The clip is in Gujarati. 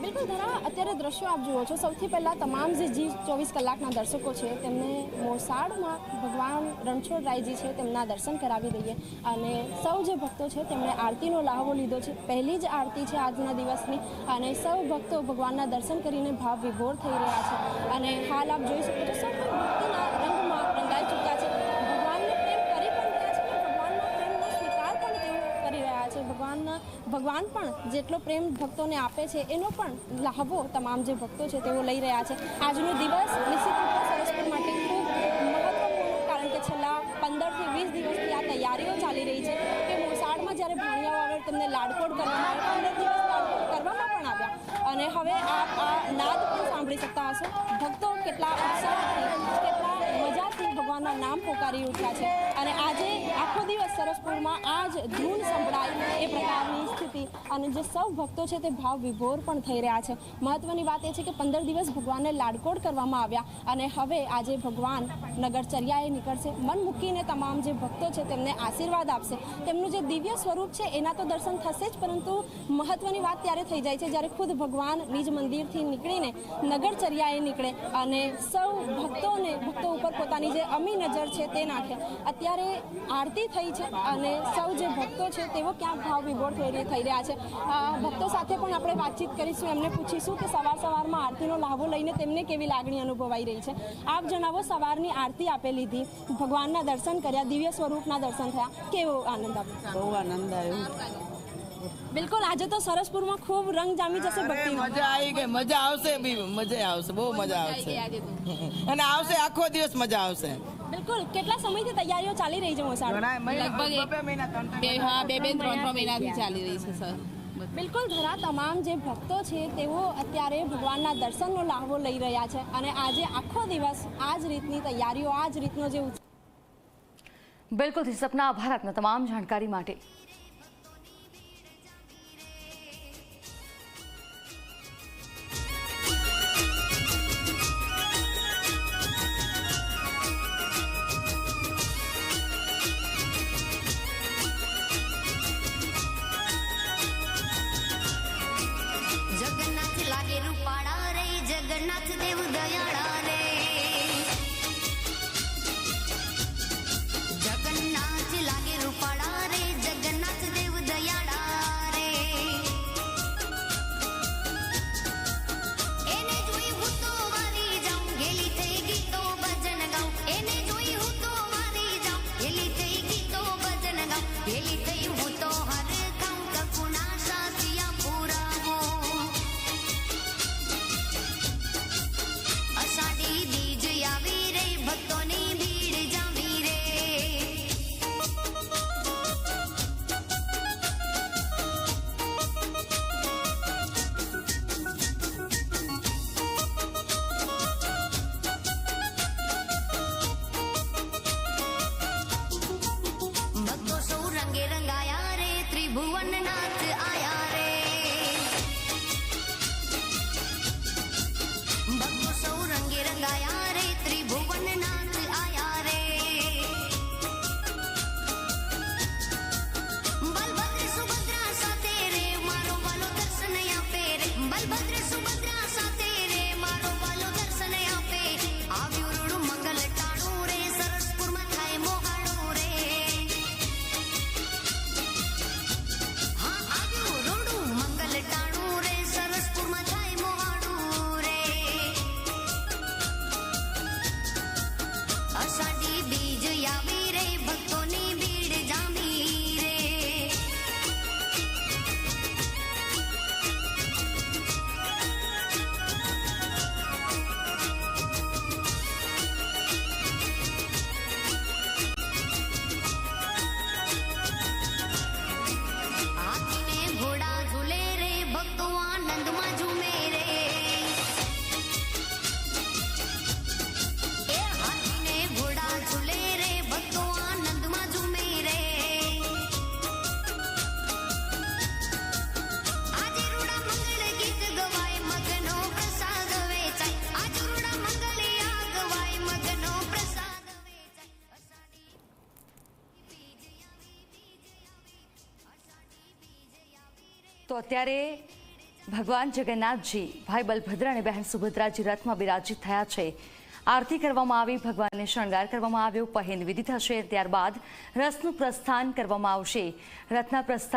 બિલકુલ ધરા અત્યારે દ્રશ્યો આપ જુઓ છો. સૌથી પહેલાં તમામ જે જી ચોવીસ કલાકના દર્શકો છે, તેમને મોસાળમાં ભગવાન રણછોડરાયજી છે, તેમના દર્શન કરાવી દઈએ. અને સૌ જે ભક્તો છે, તેમણે આરતીનો લાહવો લીધો છે. પહેલી જ આરતી છે આજના દિવસની. અને સૌ ભક્તો ભગવાનના દર્શન કરીને ભાવ વિભોર થઈ રહ્યા છે. અને હાલ આપ જોઈ શકો છો, સૌ ભક્તિના રંગમાં છે ભગવાનના ભગવાન પણ જેટલો પ્રેમ ભક્તોને આપે છે, એનો પણ લાહવો તમામ જે ભક્તો છે તેઓ લઈ રહ્યા છે. આજનો દિવસ નિશ્ચિત સરસપુર માટે ખૂબ મહત્વપૂર્ણ કારણ કે છેલ્લા પંદરથી વીસ દિવસથી આ તૈયારીઓ ચાલી રહી છે કે મોસાળમાં જ્યારે ભાણિયાઓ આવે તેમને લાડકોડ કરવામાં પંદર દિવસ લાડકોડ કરવામાં પણ આવ્યા. અને હવે આપ આ નાદ પણ સાંભળી શકતા હશો. ભક્તો કેટલા ઉત્સાહથી, કેટલા મજાથી ભગવાનના નામ પોકારી ઉઠ્યા છે. અને આજે આખો દિવસ સરસપુરમાં આ જ ધૂન સંભળાય એ અને જે સૌ ભક્તો છે તે ભાવ વિભોર પણ થઈ રહ્યા છે. મહત્વની વાત એ છે કે પંદર દિવસ ભગવાનને લાડકોડ કરવામાં આવ્યા અને હવે આજે ભગવાન નગરચર્યાએ નીકળશે. મન મૂકીને તમામ જે ભક્તો છે તેમને આશીર્વાદ આપશે. તેમનું જે દિવ્ય સ્વરૂપ છે એના તો દર્શન થશે જ, પરંતુ મહત્વની વાત ત્યારે થઈ જાય છે જ્યારે ખુદ ભગવાન નિજ મંદિરથી નીકળીને નગરચર્યાએ નીકળે અને સૌ ભક્તોને, ભક્તો ઉપર પોતાની જે અમી નજર છે તે નાખે. અત્યારે આરતી થઈ છે અને સૌ જે ભક્તો છે તેઓ ક્યાં ભાવ વિભોર થઈ રહી- થઈ રહ્યા છે. ભક્તો સાથે પણ આપણે વાતચીત કરીશું, એમને પૂછીશું કે સવાર સવારમાં આરતીનો લાભો લઈને તેમને કેવી લાગણી અનુભવાઈ રહી છે. આપ જણાવો, સવારની આરતી આપે લીધી, ભગવાનના દર્શન કર્યા, દિવ્ય સ્વરૂપના દર્શન થયા, કેવો આનંદ આવ્યો? બહુ આનંદ આવ્યો. બિલકુલ આજે તો સરસપુરમાં ખૂબ રંગ જામી જશે ભક્તિ મજા આવી ગઈ મજા આવશે બી મજા આવશે બહુ મજા આવશે. અને આવશે આખો દિવસ મજા આવશે. બિલકુલ કેટલા સમયથી તૈયારીઓ ચાલી રહી છે મોસાળ? લગભગ બે હા બે બે ત્રણ ત્રણ મહિનાથી ચાલી. રહી છે સર. બિલકુલ ઘણા તમામ જે ભક્તો છે તેઓ અત્યારે ભગવાનના દર્શનનો લાહવો લઈ રહ્યા છે અને આજે આખો દિવસ આ જ રીતની તૈયારીઓ આ જ રીતનો જે બિલકુલ સપના ભારતના તમામ જાણકારી માટે. જગન્નાથ દેવ દયાળા રે જગન્નાથ લાગે રૂપાળા રે જગન્નાથ દેવ દયાળા રે એને જોઈ હું તો વારી જાઉં ગેલી થઈ ગીતો ભજન ગાઉં એને જોઈ હું તો વારી જાઉં ગેલી થઈ ગીતો ભજન ગાઉં ગેલી થઈ Asadi તો અત્યારે ભગવાન જગન્નાથજી, ભાઈ બલભદ્ર અને બહેન સુભદ્રાજી રથમાં બિરાજિત થયા છે, આરતી કરવામાં આવી, ભગવાનને શણગાર કરવામાં આવ્યો, પહેન વિધિ થશે, ત્યારબાદ રથનું પ્રસ્થાન કરવામાં આવશે. રથના પ્રસ્થાન